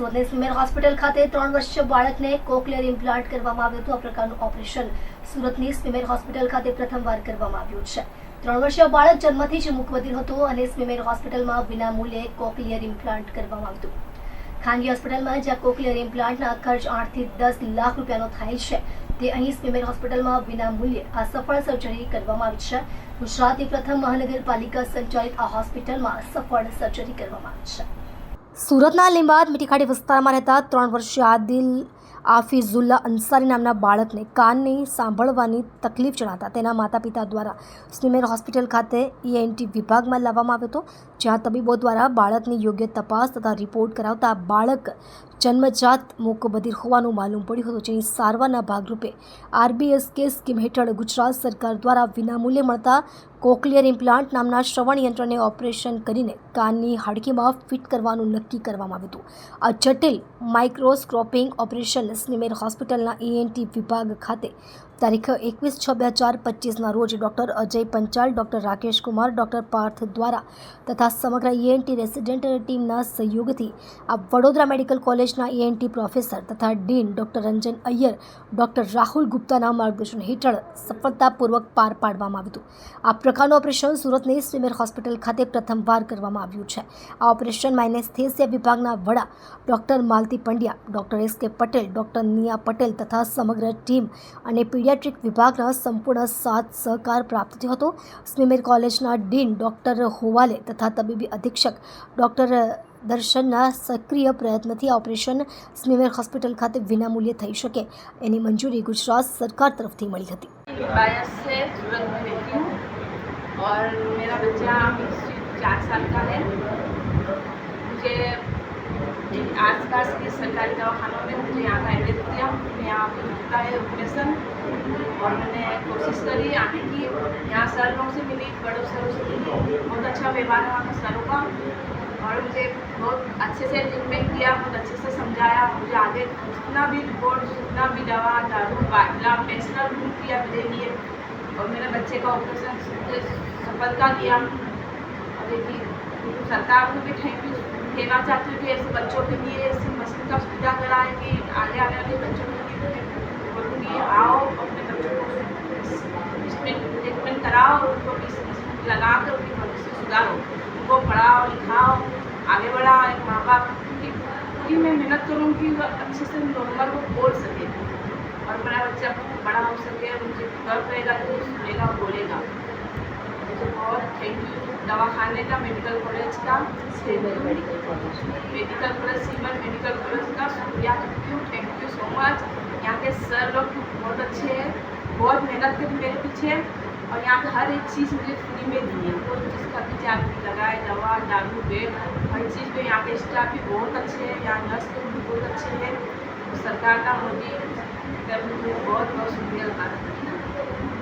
સુરતની સિમેર હોસ્પિટલ ખાતે ત્રણ વર્ષીય બાળકને કોકલિયર ઇમ્પ્લાન્ટ કરવામાં આવ્યું હતું. આ પ્રકારનું ઓપરેશન સુરતની સ્મીમેર હોસ્પિટલ ખાતે પ્રથમવાર કરવામાં આવ્યું છે. ત્રણ વર્ષીય બાળક જન્મથી જ મુખવતી હતું અને સ્મીમેર હોસ્પિટલમાં વિના મૂલ્યે કોકલિયર ઇમ્પ્લાન્ટ કરવામાં આવ્યું ખાનગી હોસ્પિટલમાં જ્યાં કોકલિયર ઇમ્પ્લાન્ટના ખર્ચ આઠથી દસ લાખ રૂપિયાનો થાય છે, તે અહીં સ્મીમેર હોસ્પિટલમાં વિના મૂલ્યે આ સફળ સર્જરી કરવામાં આવી છે. ગુજરાતની પ્રથમ મહાનગરપાલિકા સંચાલિત આ હોસ્પિટલમાં સફળ સર્જરી કરવામાં આવી છે. સુરતના લીંબાદ મીઠીખાડી વિસ્તારમાં રહેતા ત્રણ વર્ષીય આદિલ આફિઝુલ્લા અંસારી નામના બાળકને કાનની સાંભળવાની તકલીફ જણાતા તેના માતા પિતા દ્વારા સ્મીમેર હોસ્પિટલ ખાતે ઈએનટી વિભાગમાં લાવવામાં આવ્યો હતો, જ્યાં તબીબો દ્વારા બાળકની યોગ્ય તપાસ તથા રિપોર્ટ કરાવતા બાળક જન્મજાત મૂકબધિર હોવાનું માલુમ પડ્યું હતું, જેની સારવારના ભાગરૂપે આરબીએસકે સ્કીમ હેઠળ ગુજરાત સરકાર દ્વારા વિનામૂલ્યે મળતા કોકલિયર ઇમ્પ્લાન્ટ નામના શ્રવણ યંત્રને ઓપરેશન કરીને કાનની હાડકીમાં ફિટ કરવાનું નક્કી કરવામાં આવ્યું હતું. આ જટિલ માઇક્રોસ્કોપિંગ ઓપરેશન સ્મીમેર હોસ્પિટલના ઈએનટી વિભાગ ખાતે. તારીખ એકવીસ છ બે હજાર પચીસના રોજ doctor Ajay Panchal, doctor Rakesh Kumar, doctor Parth દ્વારા તથા સમગ્ર ઈએનટી રેસિડેન્ટ ટીમના સહયોગથી આ વડોદરા મેડિકલ કોલેજના ઈએનટી પ્રોફેસર તથા dean doctor Ranjan Iyer, doctor Rahul ગુપ્તાના માર્ગદર્શન હેઠળ સફળતાપૂર્વક પાર પાડવામાં આવ્યું હતું. આ પ્રકારનું ઓપરેશન સુરતની સ્વીમેર હોસ્પિટલ ખાતે પ્રથમવાર કરવામાં આવ્યું છે. આ ઓપરેશનમાં એનેસ્થેસિયા વિભાગના વડા doctor Malti Pandya, doctor S K Patel doctor Nia Patel તથા સમગ્ર ટીમ અને પીડિયાટ્રિક વિભાગના સંપૂર્ણ સાથ સહકાર પ્રાપ્ત થયો હતો સ્મીમેર કોલેજના ડીન ડૉક્ટર હોવાલે તથા તબીબી અધિક્ષક ડૉક્ટર દર્શનના સક્રિય પ્રયત્નથી આ ઓપરેશન સ્મીમેર હોસ્પિટલ ખાતે વિનામૂલ્યે થઈ શકે એની મંજૂરી ગુજરાત સરકાર તરફથી મળી હતી बायस से सूरत में रहती हूँ और मेरा बच्चा चार साल का है मुझे आसपास के सरकारी दवाखानों में मुझे यहाँ का एड्रेस दिया। यहाँ पे होता है ऑपरेशन और मैंने कोशिश करी आने की। यहाँ सर लोग से मिली, बड़ों सरों से मिली। बहुत अच्छा व्यवहार है वहाँ के सरों का। और मुझे बहुत अच्छे से ट्रीटमेंट किया, बहुत अच्छे से समझाया, मुझे आगे जितना भी रिपोर्ट जितना भी दवा, दारू, बाटला पेंशनर भी किया, मेरे लिए। और मेरे बच्चे का ऑपरेशन सफलता किया। और देखिए सरकार को भी थैंक यू कहना चाहती हूँ कि ऐसे बच्चों के लिए ऐसी मशीन का सुविधा करा है कि आगे आने वाले बच्चों के लिए बोलूँगी। आओ, अपने बच्चों को इसमें ट्रीटमेंट कराओ, उनको लगा कर उनकी भविष्य सुधारो। उनको पढ़ाओ, लिखाओ, आगे बढ़ाओ, एक माँ बाप की मैं मेहनत करूँगी अच्छे से नॉर्मल को बोल सके। और मेरा बच्चा बड़ा हो सके, मुझे गर्व रहेगा वो सुनेगा, बोलेगा। बहुत थैंक यू दवा खाने का मेडिकल कॉलेज का civil medical college medical college semen medical college का शुक्रिया करती हूँ। थैंक यू सो मच यहाँ के सर लोग बहुत अच्छे हैं बहुत मेहनत करी मेरे पीछे और यहाँ पे हर एक चीज़ मुझे फ्री में दी है। कोई चीज़ का भी नहीं लगाए दवा दारू बेड हर चीज़ पे यहाँ के स्टाफ भी बहुत अच्छे हैं यहाँ नर्स लोग भी बहुत अच्छे हैं। तो सरकार का मोदी मुझे बहुत बहुत शुक्रिया हूँ।